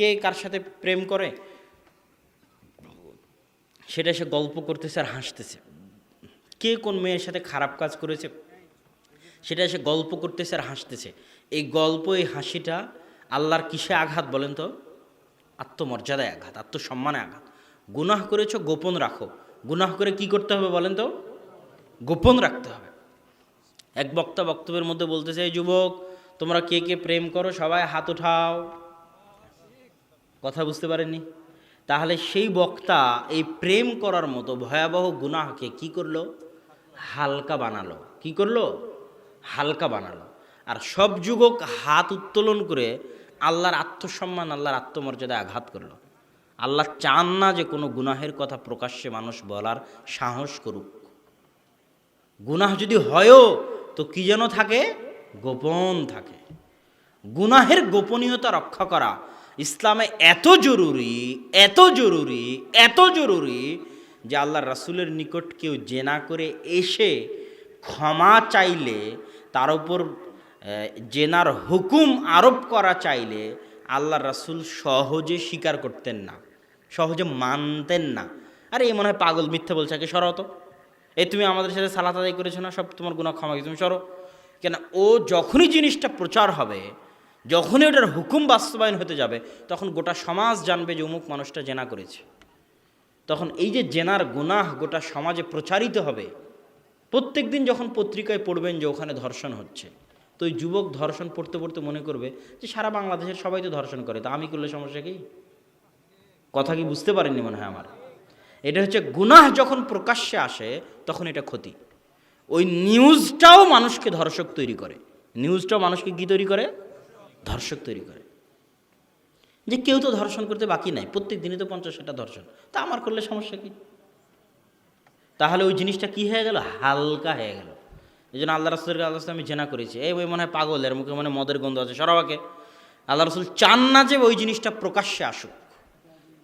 কে কার সাথে প্রেম করে? সেটা সে গল্প করতেছে আর হাসতেছে। কে কোন মেয়ের সাথে খারাপ কাজ করেছে? সেটা সে গল্প করতেছে আর হাসতেছে। এই গল্প, এই হাসিটা আল্লাহর কিসে আঘাত বলেন তো? আত্মমর্যাদায় আঘাত, আত্মসম্মানে আঘাত। গুনাহ করেছ, গোপন রাখো। গুনাহ করে কি করতে হবে বলেন তো? গোপন রাখতে হবে। এক বক্তা বক্তব্যের মধ্যে বলতেছে, এই যুবক, তোমরা কে কে প্রেম করো? সবাই হাত উঠাও। কথা বুঝতে পারেননি? তাহলে সেই বক্তা এই প্রেম করার মতো ভয়াবহ গুনাহকে কি করল? হালকা বানালো। কি করল? হালকা বানালো। আর সব যুবক হাত উত্তোলন করে আল্লাহর আত্মসম্মান, আল্লাহর আত্মমর্যাদায় আঘাত করল। আল্লাহ চান না যে কোনো গুনাহের কথা প্রকাশ্যে মানুষ বলার সাহস করুক। গুনাহ যদি হয়ও, তো কি যেন থাকে? গোপন থাকে। গুনাহের গোপনীয়তা রক্ষা করা ইসলামে এত জরুরি এত জরুরি এত জরুরি যে আল্লাহ রাসুলের নিকট কেউ জেনা করে এসে ক্ষমা চাইলে, তার উপর জেনার হুকুম আরোপ করা চাইলে আল্লাহ রাসূল সহজে স্বীকার করতেন না, সহজে মানতেন না। আরে এই মনে হয় পাগল, মিথ্যে বলছে একে সরো তো। এই তুমি আমাদের সাথে সালাত আদায় করেছ না, সব তোমার গুণা ক্ষমা তুমি সরো। কেন, ও যখনই জিনিসটা প্রচার হবে যখনই ওটার হুকুম বাস্তবায়ন হতে যাবে, তখন গোটা সমাজ জানবে যে অমুক মানুষটা জেনা করেছে। তখন এই যে জেনার গুনাহ গোটা সমাজে প্রচারিত হবে, প্রত্যেক দিন যখন পত্রিকায় পড়বেন যে ওখানে ধর্ষণ হচ্ছে, তো ওই যুবক ধর্ষণ পড়তে পড়তে মনে করবে যে সারা বাংলাদেশের সবাই তো ধর্ষণ করে, তা আমি করলে সমস্যা কি? কথা কি বুঝতে পারেননি মনে হয় আমার? এটা হচ্ছে গুনাহ যখন প্রকাশ্যে আসে, তখন এটা ক্ষতি। ওই নিউজটাও মানুষকে ধর্ষক তৈরি করে। নিউজটাও মানুষকে কী তৈরি করে? ধর্ষক তৈরি করে। যে কেউ তো ধর্ষণ করতে বাকি নাই, প্রত্যেক দিনই তো পঞ্চাশ ষাটটা ধর্ষণ। তা আমার করলে সমস্যা কি? তাহলে ওই জিনিসটা কি হয়ে গেল? হালকা হয়ে গেল। এই জন্য আল্লাহ রসুলের আল্লাহ আমি জেনা করেছি। এই ওই মনে হয় পাগল এর মুখে মনে মদের গন্ধ আছে। সরাবাকে আল্লাহ রসুল চান না যে ওই জিনিসটা প্রকাশ্যে আসুক।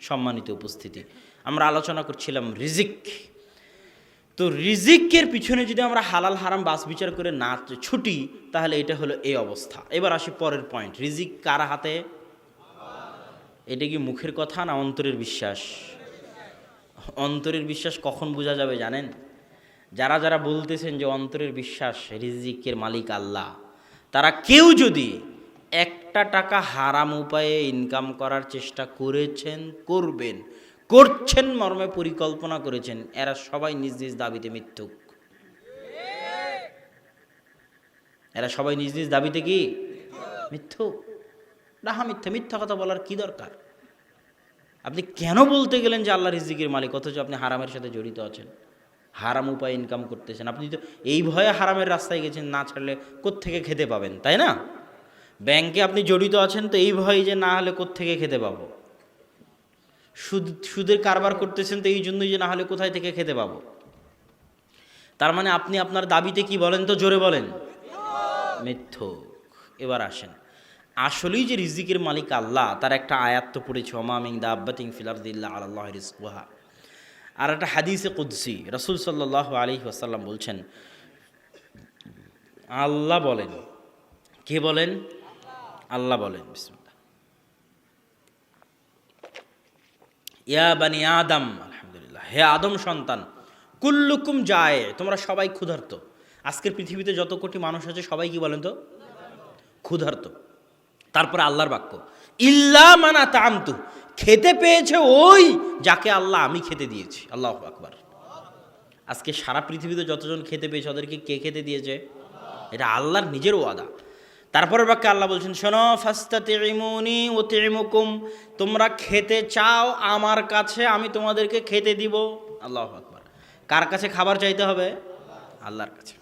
সম্মানিত উপস্থিতি। আমরা আলোচনা করছিলাম রিজিক। তো রিজিকের পিছনে যদি আমরা হালাল হারাম বাস বিচার করে না ছুটি, তাহলে এটা হলো এই অবস্থা। এবার আসি পরের পয়েন্ট রিজিক কার হাতে? এটা কি মুখের কথা না অন্তরের বিশ্বাস? অন্তরের বিশ্বাস কখন বোঝা যাবে জানেন? যারা যারা বলতেছেন যে অন্তরের বিশ্বাস রিজিকের মালিক আল্লাহ, তারা কেউ যদি একটা টাকা হারাম উপায়ে ইনকাম করার চেষ্টা করেছেন, করবেন করছেন মর্মে পরিকল্পনা করেছেন, এরা সবাই নিজ নিজ দাবিতে মিথ্যুক। এরা সবাই নিজ নিজ দাবিতে কি? মিথ্যুক। রাহা মিথ্যা মিথ্যা কথা বলার কি দরকার? আপনি কেন বলতে গেলেন যে আল্লাহ রিজিকের মালিক, অথচ আপনি হারামের সাথে জড়িত আছেন? হারাম উপায় ইনকাম করতেছেন। আপনি তো এই ভয়ে হারামের রাস্তায় গেছেন, না ছাড়লে কোত্থেকে খেতে পাবেন, তাই না? ব্যাংকে আপনি জড়িত আছেন, তো এই ভয়ে যে না হলে কোত্থেকে খেতে পাবো? সুদ, সুদের কারবার করতেছেন তো এই জন্যই যে না হলে কোথায় থেকে খেতে পাবো? তার মানে আপনি আপনার দাবিতে কি বলেন তো জোরে বলেন? মিথ্যুক। এবার আসেন। আসলেই যে রিজিকের মালিক আল্লাহ, তার একটা আয়াত তো পড়েছে অমামিং দা আব্বাতিং ফিলারদিল্লা আল্লাহ রিজকুহা। আর একটা হাদিসে কুদ্সি, রসুল সাল্লাহ আলী ওয়াসাল্লাম বলছেন, আল্লাহ বলেন। কে বলেন? আল্লাহ বলেন, বিসমিল্লাহ। ইয়া বানি আদম, আলহামদুলিল্লাহ। হে আদম সন্তান, কুল্লুকুম যায় তোমরা সবাই ক্ষুধার্ত। আজকের পৃথিবীতে যত কোটি মানুষ আছে, সবাই কি বলেন তো? ক্ষুধার্ত। তারপরে আল্লাহর বাক্য, ইল্লা মানা তামতু খেতে পেয়েছে ওই যাকে আল্লাহ আমি খেতে দিয়েছি। আল্লাহ আকবার। আজকে সারা পৃথিবীতে যতজন খেতে পেয়েছে, ওদেরকে কে খেতে দিয়েছে? এটা আল্লাহর নিজের ওয়াদা। তারপরের বাক্যে আল্লাহ বলছেন, শোনো ফাস্তাতে ইমুনি ও তেমুকুম তোমরা খেতে চাও আমার কাছে, আমি তোমাদেরকে খেতে দিব। আল্লাহ আকবার। কার কাছে খাবার চাইতে হবে? আল্লাহর কাছে।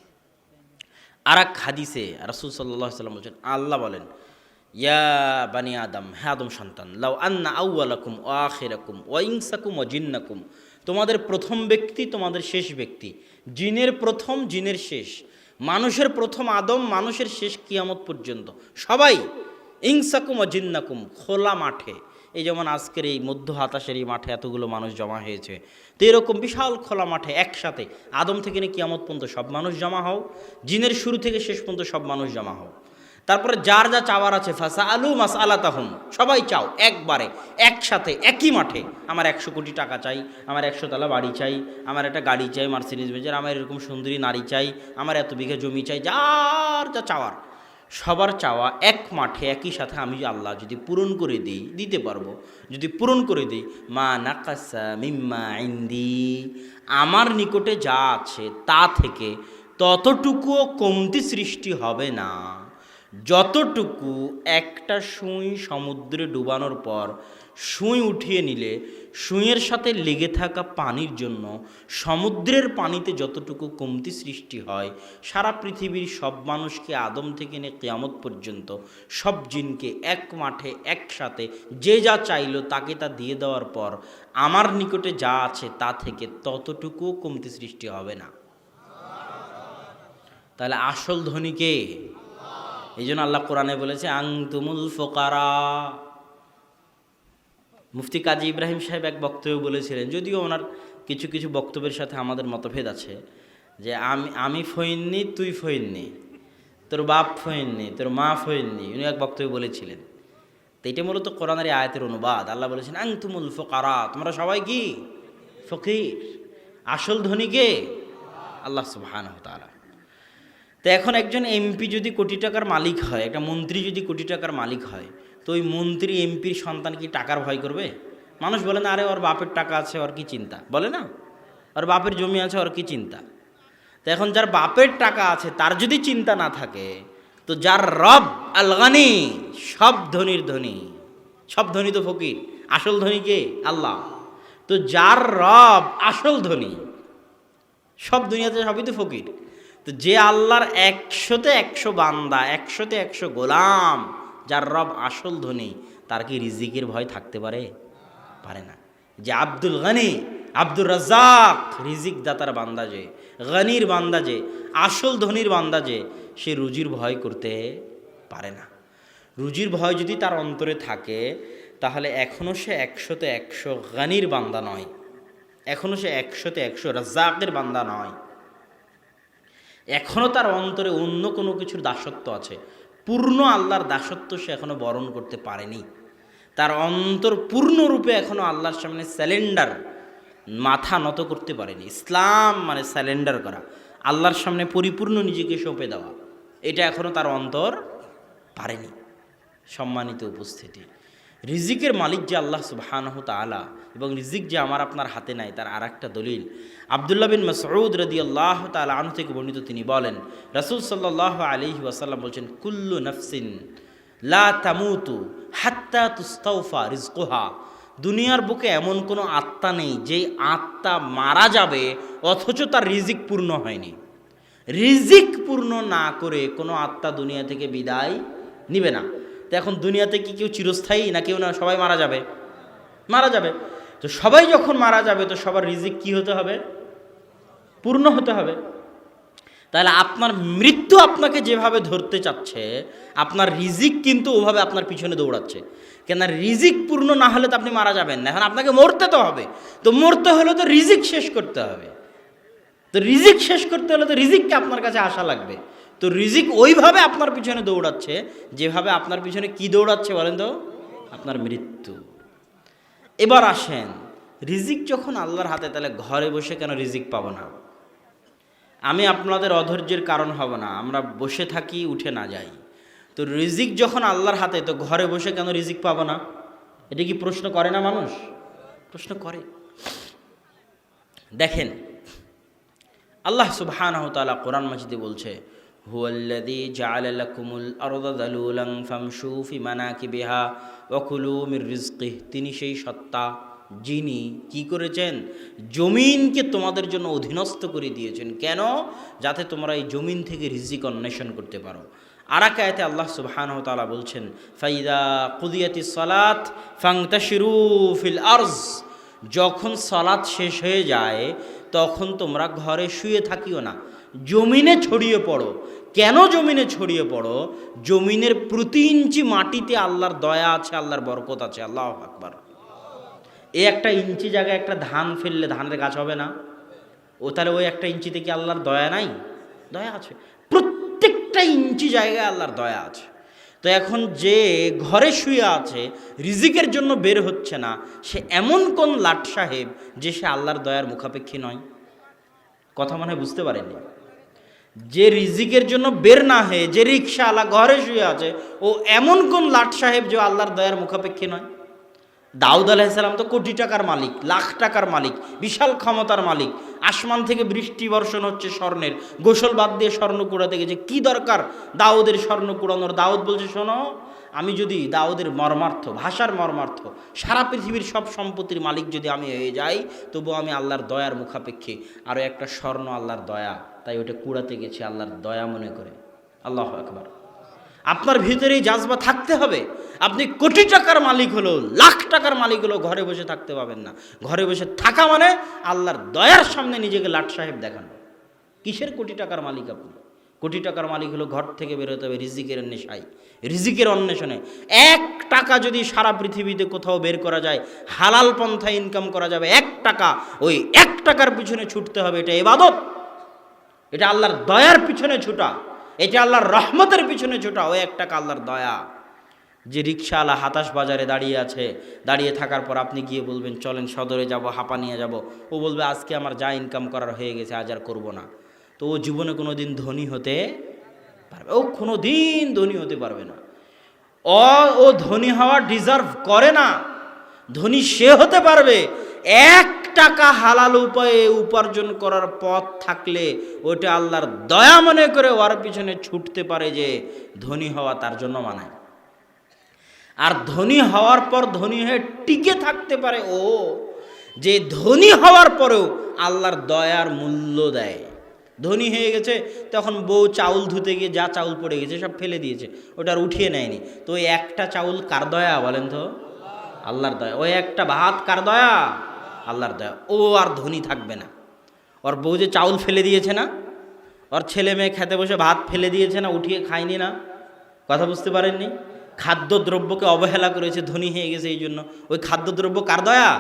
আর এক হাদিসে রাসুল সাল্লাহ সাল্লাম বলছেন, আল্লাহ বলেন, ইয়া বানি আদম হ্যাঁ আদম সন্তান, লাউ আন্না আউ্লাকুম ও আখেরাকুম ও ইংসাকুম ও জিন্নাকুম। তোমাদের প্রথম ব্যক্তি তোমাদের শেষ ব্যক্তি। জিনের প্রথম, জিনের শেষ। মানুষের প্রথম আদম, মানুষের শেষ কিয়ামত পর্যন্ত। সবাই ইংসাকুম অজিন্নাকুম জিন্নাকুম, খোলা মাঠে। এই যেমন আজকের এই মধ্য হাতাশের এই মাঠে এতগুলো মানুষ জমা হয়েছে, তো এরকম বিশাল খোলা মাঠে একসাথে আদম থেকে নিয়ে কিয়ামত পর্যন্ত সব মানুষ জমা হও, জিনের শুরু থেকে শেষ পর্যন্ত সব মানুষ জমা হও। তারপরে যার যা চাওয়ার আছে ফাসা আলু মাস আলা তাহম সবাই চাও, একবারে, একসাথে, একই মাঠে। আমার একশো কোটি টাকা চাই, আমার একশো তলা বাড়ি চাই, আমার একটা গাড়ি চাই, মার্সিডিজ বেঞ্জের আমার এরকম সুন্দরী নারী চাই, আমার এত বিঘা জমি চাই, যার যা চাওয়ার। সবার চাওয়া এক মাঠে, একই সাথে আমি আল্লাহ যদি পূরণ করে দিই, দিতে পারব, যদি পূরণ করে দিই, মা নাকাসা মিম্মা ইন্দি। আমার নিকটে যা আছে, তা থেকে ততটুকুও কমতি সৃষ্টি হবে না। যতটুকু একটা সুই সমুদ্রে ডুবানোর পর সুই উঠিয়ে নিলে, সুইয়ের সাথে লেগে থাকা পানির জন্য সমুদ্রের পানিতে যতটুকু কমতি সৃষ্টি হয়, সারা পৃথিবীর সব মানুষকে আদম থেকে নিয়ে কেয়ামত পর্যন্ত সব জিনকে এক মাঠে একসাথে যে যা চাইলো তাকে তা দিয়ে দেওয়ার পর আমার নিকটে যা আছে তা থেকে ততটুকুও কমতি সৃষ্টি হবে না। তাহলে আসল ধনীকে এই জন্য আল্লাহ কোরআনে বলেছে আং তুমুল ফোকারা। মুফতি কাজী ইব্রাহিম সাহেব এক বক্তব্য বলেছিলেন, যদিও ওনার কিছু কিছু বক্তব্যের সাথে আমাদের মতভেদ আছে, যে আমি আমি ফইননি, তুই ফইননি, তোর বাপ ফইননি, তোর মা ফইননি, উনি এক বক্তব্য বলেছিলেন। তো এটা মূলত কোরআনের আয়াতের অনুবাদ। আল্লাহ বলেছেন আং তুমুল ফোকারা, তোমরা সবাই কি? ফকির। আসল ধনী কে? আল্লাহ সুবহান তাআলা। তো এখন একজন এমপি যদি কোটি টাকার মালিক হয়, একটা মন্ত্রী যদি কোটি টাকার মালিক হয়, তো ওই মন্ত্রী এমপির সন্তান কি টাকার ভয় করবে? মানুষ বলে না, আরে ওর বাপের টাকা আছে, ওর কি চিন্তা? বলে না। ওর বাপের জমি আছে, ওর কি চিন্তা? তো এখন যার বাপের টাকা আছে, তার যদি চিন্তা না থাকে, তো যার রব আলগানি সব ধনির ধনী। সব ধনী তো ফকির। আসল ধনী কে? আল্লাহ। তো যার রব আসল ধনী, সব দুনিয়াতে সবই তো ফকির। তো যে আল্লাহর একশোতে একশো বান্দা, একশোতে একশো গোলাম, যার রব আসল ধনী, তার কি রিজিকের ভয় থাকতে পারে? পারে না। যে আব্দুল গনি, আব্দুর রাজাক রিজিক দাতার বান্দা যে, গনির বান্দা যে, আসল ধনির বান্দা যে, সে রুজির ভয় করতে পারে না। রুজির ভয় যদি তার অন্তরে থাকে, তাহলে এখনও সে একশোতে একশো গানির বান্দা নয়। এখনও সে একশোতে একশো রাজাকের বান্দা নয়। এখনও তার অন্তরে অন্য কোনো কিছুর দাসত্ব আছে। পূর্ণ আল্লাহর দাসত্ব সে এখনও বরণ করতে পারেনি। তার অন্তর পূর্ণরূপে এখনও আল্লাহর সামনে স্যালেন্ডার মাথা নত করতে পারেনি। ইসলাম মানে স্যালেন্ডার করা। আল্লাহর সামনে পরিপূর্ণ নিজেকে সঁপে দেওয়া। এটা এখনও তার অন্তর পারেনি। সম্মানিত উপস্থিতি। রিজিকের মালিক যে আল্লাহ সুবাহানহ তালা এবং রিজিক যে আমার আপনার হাতে নাই, তার আর একটা দলিল। আবদুল্লাহ বিন মসউদ রদি আল্লাহ তালা আনু থেকে বর্ণিত তিনি বলেন, রসুল সাল্লাহ আলহি ওয়াসাল্লাম বলছেন, কুল্লু নফসিন লা তামুতু হাত্তা তুস্তৌফা রিজকোহা দুনিয়ার বুকে এমন কোনো আত্মা নেই, যেই আত্মা মারা যাবে, অথচ তার রিজিক পূর্ণ হয়নি। রিজিক পূর্ণ না করে কোনো আত্মা দুনিয়া থেকে বিদায় নিবে না। তো এখন দুনিয়াতে কি কেউ চিরস্থায়ী, না কেউ না সবাই মারা যাবে? মারা যাবে। তো সবাই যখন মারা যাবে, তো সবার রিজিক কি হতে হবে? পূর্ণ হতে হবে। তাহলে আপনার মৃত্যু আপনাকে যেভাবে ধরতে চাচ্ছে, আপনার রিজিক কিন্তু ওভাবে আপনার পিছনে দৌড়াচ্ছে। কেন রিজিক পূর্ণ না হলে তো আপনি মারা যাবেন না। এখন আপনাকে মরতে তো হবে। তো মরতে হলে তো রিজিক শেষ করতে হবে। তো রিজিক শেষ করতে হলে তো রিজিককে আপনার কাছে আসা লাগবে। তো রিজিক ওইভাবে আপনার পিছনে দৌড়াচ্ছে, যেভাবে আপনার পিছনে কি দৌড়াচ্ছে বলেন তো? আপনার মৃত্যু। এবার আসেন। রিজিক যখন আল্লাহর হাতে, তাহলে ঘরে বসে কেন রিজিক পাবো না? আমি আপনাদের অধৈর্যের কারণ হব না, আমরা বসে থাকি, উঠে না যাই। তো রিজিক যখন আল্লাহর হাতে, তো ঘরে বসে কেন রিজিক পাবো না? এটা কি প্রশ্ন করে না মানুষ? প্রশ্ন করে। দেখেন, আল্লাহ সুবহানাহু তাআলা কোরআন মাজিদে বলছে মির তিনি সেই সত্তা যিনি কি করেছেন? জমিনকে তোমাদের জন্য অধীনস্থ করে দিয়েছেন। কেন? যাতে তোমরা এই জমিন থেকে রিজিক অন্বেষণ করতে পারো। আর এক আয়াতে আল্লাহ সুবহানাহু তাআলা বলছেন, ফাইদা কুদিয়াতি সালাত ফাংতাশিরু ফিল আরজ। যখন সালাত শেষ হয়ে যায়, তখন তোমরা ঘরে শুয়ে থাকিও না। জমিনে ছড়িয়ে পড়ো। কেন জমিনে ছড়িয়ে পড়ো? জমিনের প্রতি ইঞ্চি মাটিতে আল্লাহর দয়া আছে, আল্লাহর বরকত আছে। আল্লাহ আকবার। এই একটা ইঞ্চি জায়গায় একটা ধান ফেললে ধানের গাছ হবে না। ও তাহলে ওই একটা ইঞ্চিতে কি আল্লাহর দয়া নাই? দয়া আছে। প্রত্যেকটা ইঞ্চি জায়গায় আল্লাহর দয়া আছে। তো এখন যে ঘরে শুয়ে আছে, রিজিকের জন্য বের হচ্ছে না, সে এমন কোন লাট সাহেব যে সে আল্লাহর দয়ার মুখাপেক্ষী নয়? কথা মনে হয় বুঝতে পারেনি যে রিজিকের জন্য বের না হয়ে যে রিক্সাওয়ালা ঘরে শুয়ে আছে, ও এমন কোন লাট সাহেব যে আল্লাহর দয়ার মুখাপেক্ষী নয়? দাউদ আলাইসালাম তো কোটি টাকার মালিক, লাখ টাকার মালিক, বিশাল ক্ষমতার মালিক। আসমান থেকে বৃষ্টি বর্ষণ হচ্ছে স্বর্ণের। গোসল বাদ দিয়ে স্বর্ণ কুড়াতে গেছে। কি দরকার দাউদের স্বর্ণ কুড়ানোর? দাউদ বলছে, শোনো, আমি যদি দাউদের মর্মার্থ, ভাষার মর্মার্থ, সারা পৃথিবীর সব সম্পত্তির মালিক যদি আমি হয়ে যাই তবু আমি আল্লাহর দয়ার মুখাপেক্ষী। আরও একটা স্বর্ণ আল্লাহর দয়া, তাই ওটা কুড়াতে গেছি আল্লাহর দয়া মনে করে। আল্লাহ একবার আপনার ভিতরেই জাজবা থাকতে হবে। আপনি কোটি টাকার মালিক হলো লাখ টাকার মালিক হলো ঘরে বসে থাকতে পাবেন না। ঘরে বসে থাকা মানে আল্লাহর দয়ার সামনে নিজেকে লাট সাহেব দেখানো। কিসের কোটি টাকার মালিক আপনি? কোটি টাকার মালিক হলো ঘর থেকে বেরোতে হবে রিজিকের নেশায়। রিজিকের অন্বেষণে। এক টাকা যদি সারা পৃথিবীতে কোথাও বের করা যায়, হালাল পন্থায় ইনকাম করা যাবে, এক টাকা, ওই এক টাকার পিছনে ছুটতে হবে, এটা এবাদত। এটা আল্লাহর দয়ার পিছনে ছুটা। এটা আল্লাহর রহমতের পিছনে ছোটা ও এক টাকা আল্লাহর দয়া। যে রিক্সাওয়ালা হাতাশ বাজারে দাঁড়িয়ে আছে, দাঁড়িয়ে থাকার পর আপনি গিয়ে বলবেন, চলেন সদরে যাব, হাপা নিয়ে যাব। ও বলবে, আজকে আমার যা ইনকাম করার হয়ে গেছে, আজ আর করব না। তো ও জীবনে কোনো দিন ধনী হতে পারবে ও কোনো দিন ধনী হতে পারবে না। অ, ও ধনী হওয়া ডিজার্ভ করে না। ধনী সে হতে পারবে। এক টাকা হালাল উপায়ে উপার্জন করার পথ থাকলে ওটা আল্লাহর দয়া মনে করে ওর পিছনে ছুটতে পারে যে ধনী হওয়া তার জন্য মানায়। আর ধনী হওয়ার পর ধনী হয়ে টিকে থাকতে পারে ও যে ধনী হওয়ার পরেও আল্লাহর দয়ার মূল্য দেয়। ধনী হয়ে গেছে, তখন বউ চাউল ধুতে গিয়ে যা চাউল পড়ে গেছে সব ফেলে দিয়েছে, ওটা আর উঠিয়ে নেয়নি। তো ওই একটা চাউল কার দয়া বলেন তো? আল্লাহর দয়া। ওই একটা ভাত কার দয়া? আল্লাহর দয়া। ও আর ধনী থাকবে না। ওর বউ যে চাউল ফেলে দিয়েছে না, ওর ছেলে মেয়ে খেতে বসে ভাত ফেলে দিয়েছে না, উঠিয়ে খায়নি না, কথা বুঝতে পারেননি? খাদ্যদ্রব্যকে অবহেলা করেছে, ধনী হয়ে গেছে এই জন্য। ওই খাদ্যদ্রব্য কার দয়া?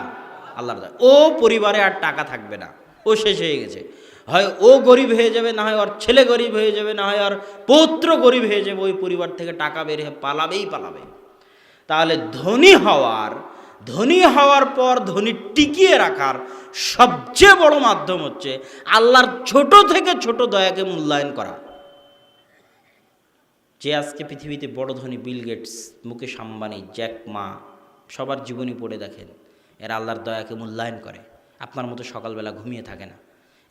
আল্লাহর দয়া। ও পরিবারে আর টাকা থাকবে না। ও শেষ হয়ে গেছে। হয় ও গরিব হয়ে যাবে, না হয় ওর ছেলে গরিব হয়ে যাবে, না হয় ওর পৌত্র গরিব হয়ে যাবে, ওই পরিবার থেকে টাকা বের হয়ে পালাবেই পালাবে। তাহলে ধনী হওয়ার ধনী হওয়ার পর ধনী টিকিয়ে রাখার সবচেয়ে বড় মাধ্যম হচ্ছে আল্লাহর ছোট থেকে ছোট দয়াকে মূল্যায়ন করা। যে আজকে পৃথিবীতে বড় ধনী Bill Gates, Mukesh Ambani, Jack Ma, সবার জীবনী পড়ে দেখেন, এরা আল্লাহর দয়াকে মূল্যায়ন করে। আপনার মতো সকালবেলা ঘুমিয়ে থাকে না।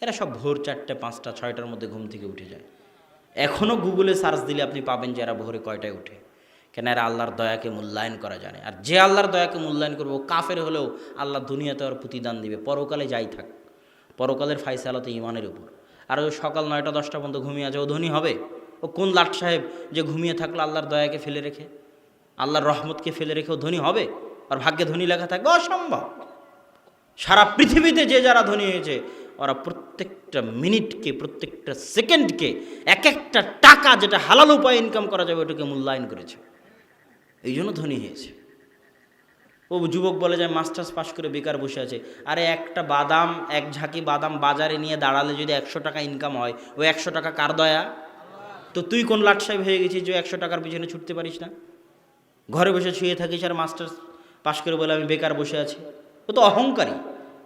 এরা সব ভোর চারটে, পাঁচটা, ছয়টার মধ্যে ঘুম থেকে উঠে যায়। এখনও গুগলে সার্চ দিলে আপনি পাবেন যে এরা ভোরে কয়টায় উঠে। কেন আল্লাহর দয়াকে মূল্যায়ন করা জানে? আর যে আল্লাহর দয়াকে মূল্যায়ন করবে কাফের হলেও আল্লাহ দুনিয়াতে ওর প্রতিদান দিবে। পরকালে যাই থাক, পরকালের ফাইসালাতে ইমানের উপর। আর ও সকাল নয়টা দশটা পর্যন্ত ঘুমিয়ে আছে, ও ধনী হবে? ও কোন লাট সাহেব যে ঘুমিয়ে থাকল আল্লাহর দয়াকে ফেলে রেখে? আল্লাহর রহমতকে ফেলে রেখে ও ধনী হবে? আর ভাগ্যে ধনী লেখা থাকবে, অসম্ভব। সারা পৃথিবীতে যে যারা ধনী হয়েছে, ওরা প্রত্যেকটা মিনিটকে, প্রত্যেকটা সেকেন্ডকে এক একটা টাকা যেটা হালাল উপায়ে ইনকাম করা যাবে, ওটাকে মূল্যায়ন করেছে। এই জন্য ধনী হয়েছে। ও যুবক বলে যায় মাস্টার্স পাস করে বেকার বসে আছে। আরে একটা বাদাম, এক ঝাঁকি বাদাম বাজারে নিয়ে দাঁড়ালে যদি একশো টাকা ইনকাম হয়, ও একশো টাকা কার দয়া? তো তুই কোন লাট সাহেব হয়ে গেছিস যে একশো টাকার পিছনে ছুটতে পারিস না? ঘরে বসে শুয়ে থাকিস আর মাস্টার্স পাশ করে বলে, আমি বেকার বসে আছি। ও তো অহংকারী।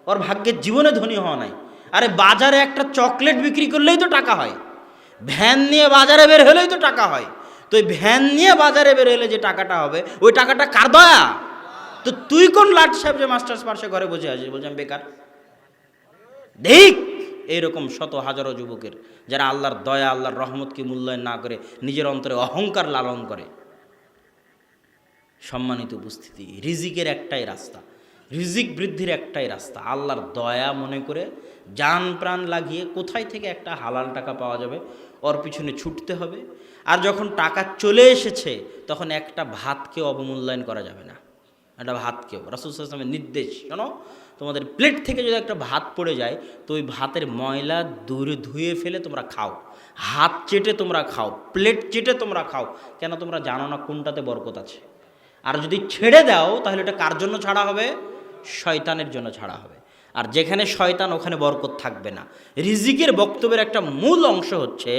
ওর ভাগ্যের জীবনে ধনী হওয়া নাই। আরে বাজারে একটা চকলেট বিক্রি করলেই তো টাকা হয়। ভ্যান নিয়ে বাজারে বের হলেই তো টাকা হয়। তো ওই ভ্যান নিয়ে বাজারে বের হলে যে টাকাটা হবে, ওই টাকাটা কার দয়া? তো তুই কোন লাট সাহেব যে মাস্টার্স পাশে ঘরে বসে আছিস? বলছি, আমি বেকার। দেখ, এইরকম শত হাজারো যুবকের যারা আল্লাহর দয়া, আল্লাহর রহমতকে মূল্যায়ন না করে নিজের অন্তরে অহংকার লালন করে। সম্মানিত উপস্থিতি, রিজিকের একটাই রাস্তা, রিজিক বৃদ্ধির একটাই রাস্তা। আল্লাহর দয়া মনে করে যান প্রাণ লাগিয়ে কোথায় থেকে একটা হালাল টাকা পাওয়া যাবে? ওর পিছনে ছুটতে হবে। আর যখন টাকা চলে এসেছে, তখন একটা ভাতকেও অবমূল্যায়ন করা যাবে না। একটা ভাতকেও রাসুল আসলামের নির্দেশ, শোনো, তোমাদের প্লেট থেকে যদি একটা ভাত পড়ে যায়, তো ওই ভাতের ময়লা দূরে ধুয়ে ফেলে তোমরা খাও। হাত চেটে তোমরা খাও প্লেট চেটে তোমরা খাও। কেন তোমরা জানো না কোনটাতে বরকত আছে? আর যদি ছেড়ে দাও, তাহলে এটা কার জন্য ছাড়া হবে? শয়তানের জন্য ছাড়া হবে। আর যেখানে শয়তান, ওখানে বরকত থাকবে না। রিজিকের বক্তব্যের একটা মূল অংশ হচ্ছে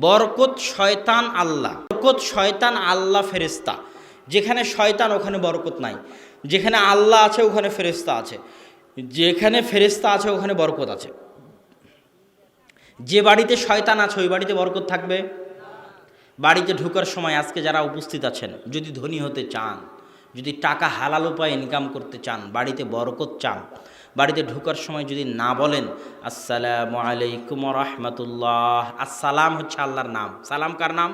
বরকত শয়তান আল্লাহ। বরকত শয়তান আল্লাহ ফেরেস্তা যেখানে শয়তান, ওখানে বরকত নাই। যেখানে আল্লাহ আছে, ওখানে ফেরেস্তা আছে। যেখানে ফেরেস্তা আছে, ওখানে বরকত আছে। যে বাড়িতে শয়তান আছে, ওই বাড়িতে বরকত থাকবে? বাড়িতে ঢোকার সময় আজকে যারা উপস্থিত আছেন, যদি ধনী হতে চান, যদি টাকা হালাল উপায়ে ইনকাম করতে চান, বাড়িতে বরকত চান বাড়িতে ঢোকার সময় যদি না বলেন, আসসালামু আলাইকুম রহমতুল্লাহ। আসসালাম হচ্ছে আল্লাহর নাম। সালাম কার নাম?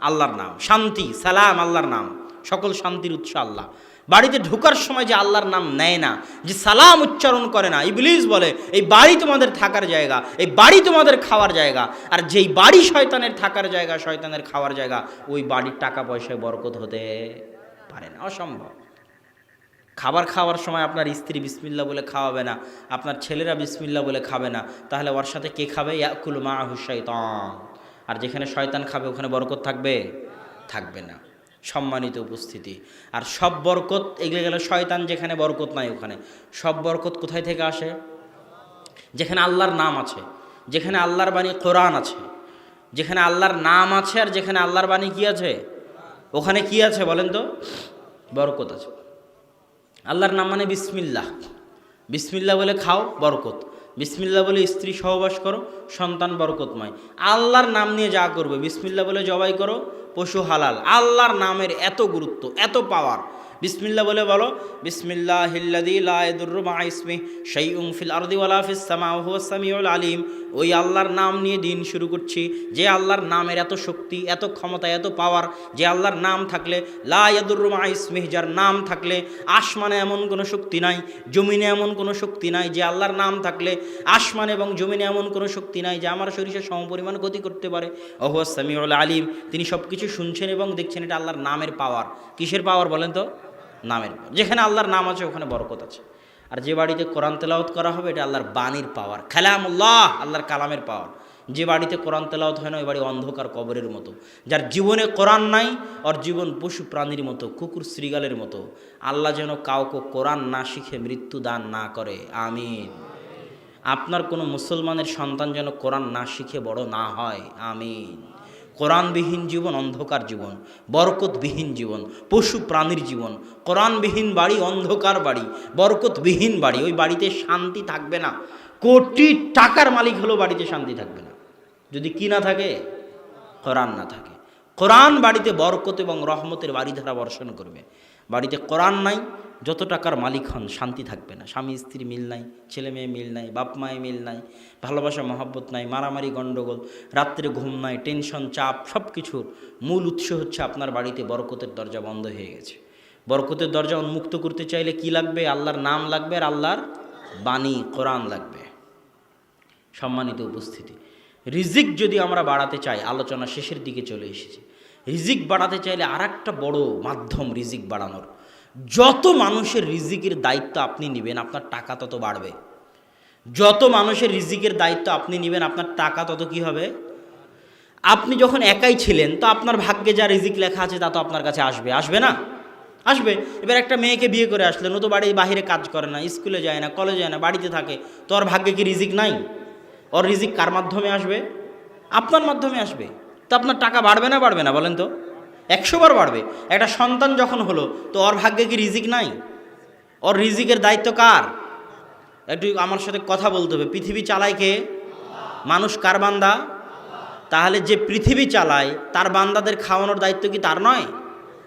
আল্লাহর নাম। শান্তি, সালাম, আল্লাহর নাম। সকল শান্তির উৎস আল্লাহ। বাড়িতে ঢোকার সময় যে আল্লাহর নাম নেয় না, যে সালাম উচ্চারণ করে না, ইবলিস বলে, এই বাড়ি তোমাদের থাকার জায়গা, এই বাড়ি তোমাদের খাওয়ার জায়গা, আর যেই বাড়ি শয়তানের থাকার জায়গা, শয়তানের খাওয়ার জায়গা, ওই বাড়ির টাকা পয়সায় বরকত হতে পারে না। অসম্ভব। খাবার খাওয়ার সময় আপনার স্ত্রী বিসমিল্লা বলে খাওয়াবে না, আপনার ছেলেরা বিসমিল্লা বলে খাবে না, তাহলে ওর সাথে কে খাবে? ইয়াকুল মা শয়তান। আর যেখানে শয়তান খাবে, ওখানে বরকত থাকবে? থাকবে না। সম্মানিত উপস্থিতি। আর সব বরকত এগিয়ে গেলে শয়তান যেখানে বরকত নাই ওখানে। সব বরকত কোথায় থেকে আসে? যেখানে আল্লাহর নাম আছে, যেখানে আল্লাহর বাণী কোরআন আছে। যেখানে আল্লাহর নাম আছে আর যেখানে আল্লাহর বাণী কি আছে? ওখানে কি আছে বলেন তো? বরকত আছে। আল্লাহর নাম মানে বিসমিল্লাহ। বিসমিল্লা বলে খাও, বরকত। বিসমিল্লা বলে স্ত্রী সহবাস করো, সন্তান বরকতময়। আল্লাহর নাম নিয়ে যা করবে বিসমিল্লা বলে জবাই করো, পশু হালাল। আল্লাহর নামের এত গুরুত্ব, এত পাওয়ার। বিসমিল্লা বলে বলো বিসমিল্লাহ হিল্লাদি লাদুরমা ইসমি সেই ফিল আরদি ওয়ালা ফিস সামা সামিউল আলিম। ওই আল্লাহর নাম নিয়ে দিন শুরু করছি। যে আল্লাহর নামের এত শক্তি, এত ক্ষমতা, এত পাওয়ার যে আল্লাহর নাম থাকলে লাদুরমা ইসমিহ, যার নাম থাকলে আসমানে এমন কোনো শক্তি নাই, জমিনে এমন কোনো শক্তি নাই, যে আল্লাহর নাম থাকলে আসমান এবং জমিনে এমন কোনো শক্তি নাই, যে আমার শরীরে সমপরিমাণ ক্ষতি করতে পারে। ওহুয়া সামিউল আলিম। তিনি সব কিছু শুনছেন এবং দেখছেন এটা আল্লাহর নামের পাওয়ার কিসের পাওয়ার বলেন তো? নামের যেখানে আল্লাহর নাম আছে, ওখানে বরকত আছে। আর যে বাড়িতে কোরআন তেলাওত করা হবে, এটা আল্লাহর বাণীর পাওয়ার খেলামুল্লাহ, আল্লাহর কালামের পাওয়ার যে বাড়িতে কোরআন তেলাওত হয় না, ওই বাড়ি অন্ধকার কবরের মতো। যার জীবনে কোরআন নাই, ওর জীবন পশু প্রাণীর মতো, কুকুর শ্রীগালের মতো। আল্লাহ যেন কাউকে কোরআন না শিখে মৃত্যু দান না করে। আমিন। আপনার কোনো মুসলমানের সন্তান যেন কোরআন না শিখে বড় না হয়। আমিন। কোরআনবিহীন জীবন, অন্ধকার জীবন, বরকতবিহীন জীবন, পশু প্রাণীর জীবন, কোরআনবিহীন বাড়ি, অন্ধকার বাড়ি, বরকতবিহীন বাড়ি, ওই বাড়িতে শান্তি থাকবে না। কোটি টাকার মালিক হলেও বাড়িতে শান্তি থাকবে না। যদি কি না থাকে? কোরআন না থাকে। কোরআন বাড়িতে বরকত এবং রহমতের বাড়িধারা বর্ষণ করবে। বাড়িতে কোরআন নাই যত টাকার মালিক হন, শান্তি থাকবে না। স্বামী, স্ত্রী মিল নাই, ছেলে মেয়ে মিল নাই, বাপ মায়ে মিল নাই, ভালোবাসা, মহব্বত নাই, মারামারি, গণ্ডগোল, রাত্রে ঘুম নাই, টেনশন, চাপ সব কিছুর মূল উৎস হচ্ছে আপনার বাড়িতে বরকতের দরজা বন্ধ হয়ে গেছে। বরকতের দরজা উন্মুক্ত করতে চাইলে কি লাগবে? আল্লাহর নাম লাগবে আর আল্লাহর বাণী, কোরআন লাগবে। সম্মানিত উপস্থিতি, রিজিক যদি আমরা বাড়াতে চাই, আলোচনা শেষের দিকে চলে এসেছি। রিজিক বাড়াতে চাইলে আর একটা বড় মাধ্যম রিজিক বাড়ানোর। যত মানুষের রিজিকের দায়িত্ব আপনি নেবেন, আপনার টাকা তত বাড়বে। যত মানুষের রিজিকের দায়িত্ব আপনি নেবেন, আপনার টাকা তত কি হবে? আপনি যখন একাই ছিলেন, তো আপনার ভাগ্যে যা রিজিক লেখা আছে, তা তো আপনার কাছে আসবে। আসবে না? আসবে। এবার একটা মেয়েকে বিয়ে করে আসলেন, ও তো বাড়ি বাহিরে কাজ করে না, স্কুলে যায় না, কলেজে যায় না, বাড়িতে থাকে, তো ওর ভাগ্যে কি রিজিক নাই? ওর রিজিক কার মাধ্যমে আসবে? আপনার মাধ্যমে আসবে। তো আপনার টাকা বাড়বে না বাড়বে না, বলেন তো? একশো বার বাড়বে। একটা সন্তান যখন হলো, তো ওর ভাগ্যে কি রিজিক নাই? ওর রিজিকের দায়িত্ব কার? একটু আমার সাথে কথা বলতে হবে। পৃথিবী চালায় কে? মানুষ কার বান্দা? তাহলে যে পৃথিবী চালায়, তার বান্দাদের খাওয়ানোর দায়িত্ব কি তার নয়?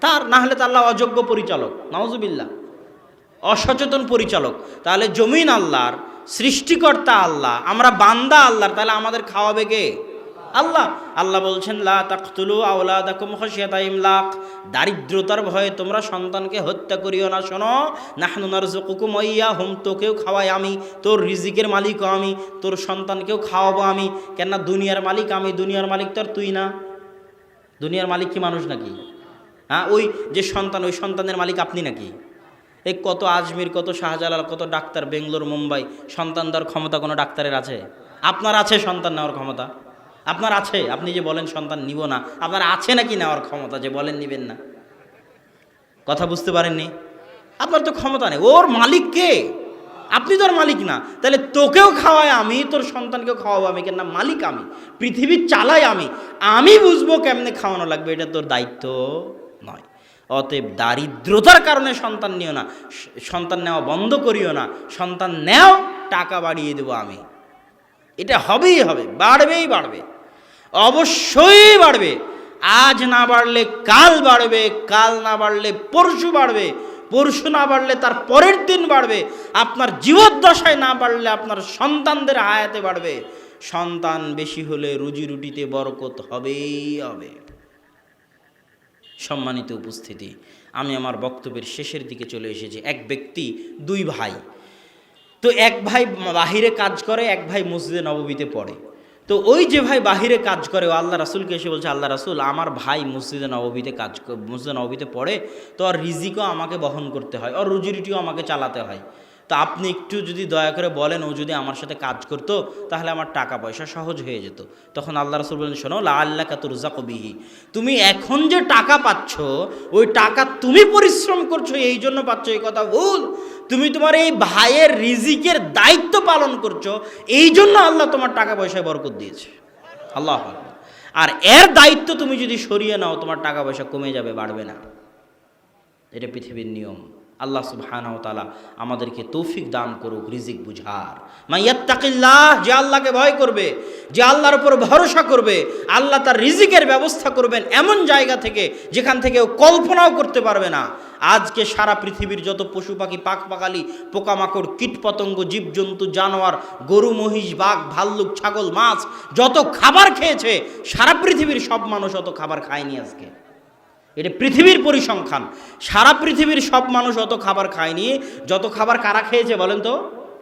তার, না হলে তো আল্লাহ অযোগ্য পরিচালক। নওয়াজুবিল্লাহ অসচেতন পরিচালক। তাহলে জমিন আল্লাহর, সৃষ্টিকর্তা আল্লাহ, আমরা বান্দা আল্লাহর, তাহলে আমাদের খাওয়াবে কে? আল্লাহ। আল্লাহ বলছেন, লা দারিদ্রতার ভয়ে তোমরা সন্তানকে হত্যা করিও না। শোনো, নাহনু নারযুকুকুম ওয়াইয়াহুম। তোকেও খাওয়াই আমি, তোর রিজিকের মালিকও আমি, তোর সন্তানকেও খাওয়াবো আমি। কেননা দুনিয়ার মালিক আমি, দুনিয়ার মালিক তো আর তুই না। দুনিয়ার মালিক কি মানুষ নাকি? হ্যাঁ ওই যে সন্তান, ওই সন্তানের মালিক আপনি নাকি? এই কত আজমির, কত শাহজালাল, কত ডাক্তার, বেঙ্গলোর, মুম্বাই, সন্তান দেওয়ার ক্ষমতা কোনো ডাক্তারের আছে? আপনার আছে সন্তান নেওয়ার ক্ষমতা? আপনার আছে, আপনি যে বলেন সন্তান নিব না, আপনার আছে নাকি নেওয়ার ক্ষমতা যে বলেন নিবেন না? কথা বুঝতে পারেননি? আপনার তো ক্ষমতা নেই। ওর মালিক কে? আপনি তোর মালিক না। তাহলে তোকেও খাওয়াই আমি, তোর সন্তানকেও খাওয়াবো আমি কেন মালিক আমি পৃথিবী চালাই আমি। আমি বুঝব কেমনে খাওয়ানো লাগবে, এটা তোর দায়িত্ব নয়। অতএব দারিদ্রতার কারণে সন্তান নিও না, সন্তান নেওয়া বন্ধ করিও না, সন্তান নেও, টাকা বাড়িয়ে দেবো আমি। এটা হবেই হবে, বাড়বেই বাড়বে। অবশ্যই বাড়বে। আজ না বাড়লে কাল বাড়বে, কাল না বাড়লে পরশু বাড়বে, পরশু না বাড়লে তার পরের দিন বাড়বে। আপনার জীবদ্দশায় না বাড়লে আপনার সন্তানদের হায়াতে বাড়বে। সন্তান বেশি হলে রুজি রুটিতে বরকত হবেই হবে। সম্মানিত উপস্থিতি, আমি আমার বক্তব্যের শেষের দিকে চলে এসেছি। এক ব্যক্তি, দুই ভাই। তো এক ভাই বাহিরে কাজ করে, এক ভাই মসজিদে নববীতে পড়ে। তো ওই যে ভাই বাহিরে কাজ করে, ও আল্লাহ রাসুলকে এসে বলছে, আল্লাহ রাসুল, আমার ভাই মসজিদে নবীতে কাজ মসজিদে নবীতে পড়ে, তো আর রিজিকও আমাকে বহন করতে হয়, আর রুজিরুটিও আমাকে চালাতে হয়। তো আপনি একটু যদি দয়া করে বলেন, ও যদি আমার সাথে কাজ করতো, তাহলে আমার টাকা পয়সা সহজ হয়ে যেত। তখন আল্লাহ রসুল বলেন শোনো লা আল্লাহ কাতুরজা কবিহি তুমি এখন যে টাকা পাচ্ছ, ওই টাকা তুমি পরিশ্রম করছ, এই জন্য পাচ্ছ, এই কথা ভুল। তুমি তোমার এই ভাইয়ের রিজিকের দায়িত্ব পালন করছ, এই জন্য আল্লাহ তোমার টাকা পয়সায় বরকত দিয়েছে। আল্লাহ। আর এর দায়িত্ব তুমি যদি সরিয়ে নাও, তোমার টাকা পয়সা কমে যাবে, বাড়বে না। এটা পৃথিবীর নিয়ম। আল্লাহ সুবহানাহু ওয়া তাআলা আমাদেরকে তৌফিক দান করুক, রিজিক বুঝার। মাইয়াত্তাকিল্লাহ যে আল্লাহকে ভয় করবে, যে আল্লাহর উপর ভরসা করবে, আল্লাহ তার রিজিকের ব্যবস্থা করবেন এমন জায়গা থেকে যেখান থেকে কল্পনাও করতে পারবে না। আজকে সারা পৃথিবীর যত পশু পাখি পাক পাকালি পোকামাকড় কীটপতঙ্গ জীবজন্তু, জানোয়ার, গরু, মহিষ, বাঘ, ভাল্লুক, ছাগল, মাছ, যত খাবার খেয়েছে, সারা পৃথিবীর সব মানুষ অত খাবার খায়নি আজকে। এটা পৃথিবীর পরিসংখ্যান। সারা পৃথিবীর সব মানুষ অত খাবার খায়নি, যত খাবার কারা খেয়েছে বলেন তো?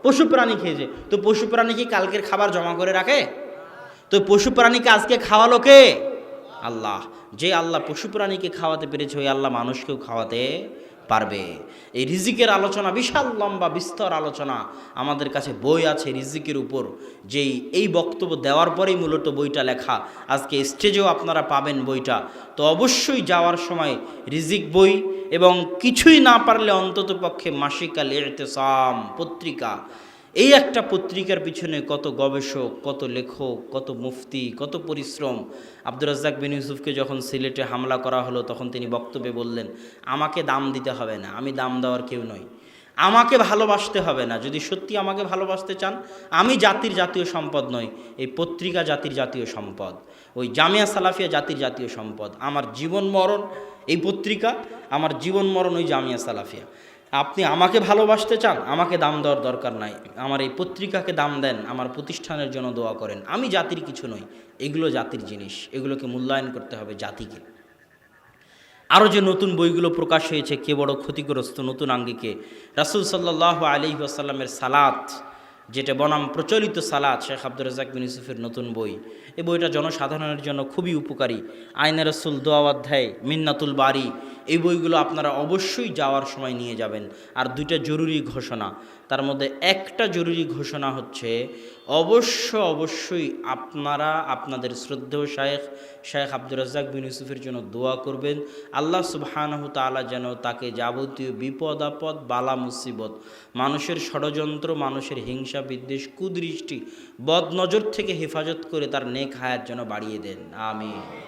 পশু প্রাণী খেয়েছে। তো পশু প্রাণী কি কালকের খাবার জমা করে রাখে? তো পশু প্রাণীকে আজকে খাওয়ালো কে? আল্লাহ। যে আল্লাহ পশু প্রাণীকে খাওয়াতে পেরেছে, ওই আল্লাহ মানুষকেও খাওয়াতে পারবে। এই রিজিকের আলোচনা, বিশাল লম্বা, বিস্তর আলোচনা আমাদের কাছে বই আছে রিজিকের উপর। যেই, এই বক্তব্য দেওয়ার পরেই মূলত বইটা লেখা। আজকে স্টেজেও আপনারা পাবেন বইটা। তো অবশ্যই যাওয়ার সময় রিজিক বই এবং কিছুই না পারলে অন্ততপক্ষে মাসিকাল এতেসাম পত্রিকা। এই একটা পত্রিকার পিছনে কত গবেষক, কত লেখক, কত মুফতি, কত পরিশ্রম। আব্দুর রাজ্জাক বিন ইউসুফকে যখন সিলেটে হামলা করা হলো, তখন তিনি বক্তব্যে বললেন, আমাকে দাম দিতে হবে না, আমি দাম দেওয়ার কেউ নই। আমাকে ভালোবাসতে হবে না, যদি সত্যি আমাকে ভালোবাসতে চান, আমি জাতির জাতীয় সম্পদ নই, এই পত্রিকা জাতির জাতীয় সম্পদ, ওই জামিয়া সালাফিয়া জাতির জাতীয় সম্পদ। আমার জীবন মরণ, এই পত্রিকা, আমার জীবন মরণ ওই জামিয়া সালাফিয়া। আপনি আমাকে ভালোবাসতে চান, আমাকে দাম দেওয়ার দরকার নাই। আমার এই পত্রিকাকে দাম দেন, আমার প্রতিষ্ঠানের জন্য দোয়া করেন। আমি জাতির কিছু নই, এগুলো জাতির জিনিস, এগুলোকে মূল্যায়ন করতে হবে জাতিকে। আরও যে নতুন বইগুলো প্রকাশ হয়েছে, কে বড় ক্ষতিগ্রস্ত নতুন আঙ্গিকে, রাসুল সাল্লাহ আলি আসাল্লামের সালাত যেটা বনাম প্রচলিত সালাদ শেখ আব্দুর রাজাক বিন ইউসুফের নতুন বই। এই বইটা জনসাধারণের জন্য খুবই উপকারী। আইনে রসুল দোয়া অধ্যায়, মিন্নাতুল বাড়ি এই বইগুলো আপনারা অবশ্যই যাওয়ার সময় নিয়ে যাবেন। আর দুইটা জরুরি ঘোষণা। তার মধ্যে একটা জরুরি ঘোষণা হচ্ছে অবশ্য, অবশ্যই আপনারা, আপনাদের শ্রদ্ধেয় শায়েখ শায়েখ আব্দুর রাজ্জাক বিন ইউসুফের জন্য দোয়া করবেন। আল্লাহ সুবহানাহু তাআলা যেন তাকে যাবতীয় বিপদ, আপদ, বালা, মুসিবত, মানুষের ষড়যন্ত্র, মানুষের হিংসা, বিদ্বেষ, কুদৃষ্টি, বদনজর থেকে হেফাজত করে তার নেক হায়াত যেন বাড়িয়ে দেন। আমিন।